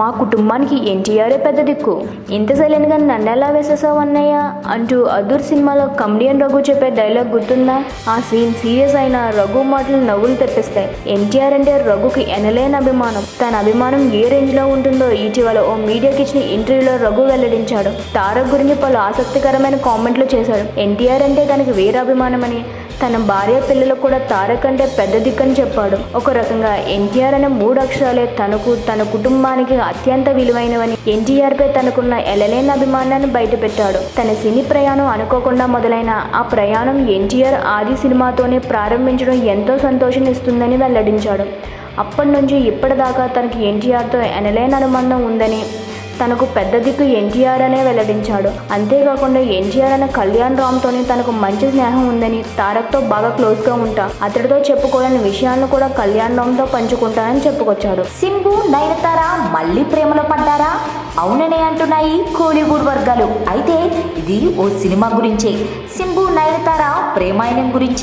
మా కుటుంబానికి ఎన్టీఆరే పెద్ద దిక్కు. ఇంత సైలెంట్గా నన్నెలా వేసేసావు అన్నయ్య అంటూ అదూర్ సినిమాలో కమెడియన్ రఘు చెప్పే డైలాగ్ గుర్తుందా? ఆ సీన్ సీరియస్ అయిన రఘు మాటలు నవ్వులు తెప్పిస్తాయి. ఎన్టీఆర్ అంటే రఘుకి ఎనలేని అభిమానం. తన అభిమానం ఏ రేంజ్లో ఉంటుందో ఇటీవల ఓ మీడియాకి ఇచ్చిన ఇంటర్వ్యూలో రఘు వెల్లడించాడు. తారక్ గురించి పలు ఆసక్తికరమైన కామెంట్లు చేశాడు. ఎన్టీఆర్ అంటే తనకి వేరే అభిమానమని తన భార్య పిల్లలకు కూడా తారక్ అంటే పెద్ద దిక్కని చెప్పాడు. ఒక రకంగా ఎన్టీఆర్ అనే మూడు అక్షరాలే తనకు తన కుటుంబానికి అత్యంత విలువైనవని ఎన్టీఆర్ పై తనకున్న ఎలలేని అభిమానాన్ని బయటపెట్టాడు. తన సినీ ప్రయాణం అనుకోకుండా మొదలైన ఆ ప్రయాణం ఎన్టీఆర్ ఆది సినిమాతోనే ప్రారంభించడం ఎంతో సంతోషాన్ని ఇస్తుందని వెల్లడించాడు. అప్పటి నుంచి ఇప్పటిదాకా తనకి ఎన్టీఆర్తో ఎనలేని అనుబంధం ఉందని తనకు పెద్ద దిక్కు ఎన్టీఆర్ అనే వెల్లడించాడు. అంతేకాకుండా ఎన్టీఆర్ అనే కళ్యాణ్ రామ్తోని తనకు మంచి స్నేహం ఉందని తారక్తో బాగా క్లోజ్గా ఉంటా. అతడితో చెప్పుకోలేని విషయాలను కూడా కళ్యాణ్ రామ్తో పంచుకుంటానని చెప్పుకొచ్చాడు. సింబు నయనతార మళ్ళీ ప్రేమలో పడ్డారా? అవుననే అంటున్నాయి కోలీవుడ్ వర్గాలు. అయితే ఇది ఓ సినిమా గురించే. సింబు నయనతార ప్రేమాయణం గురించి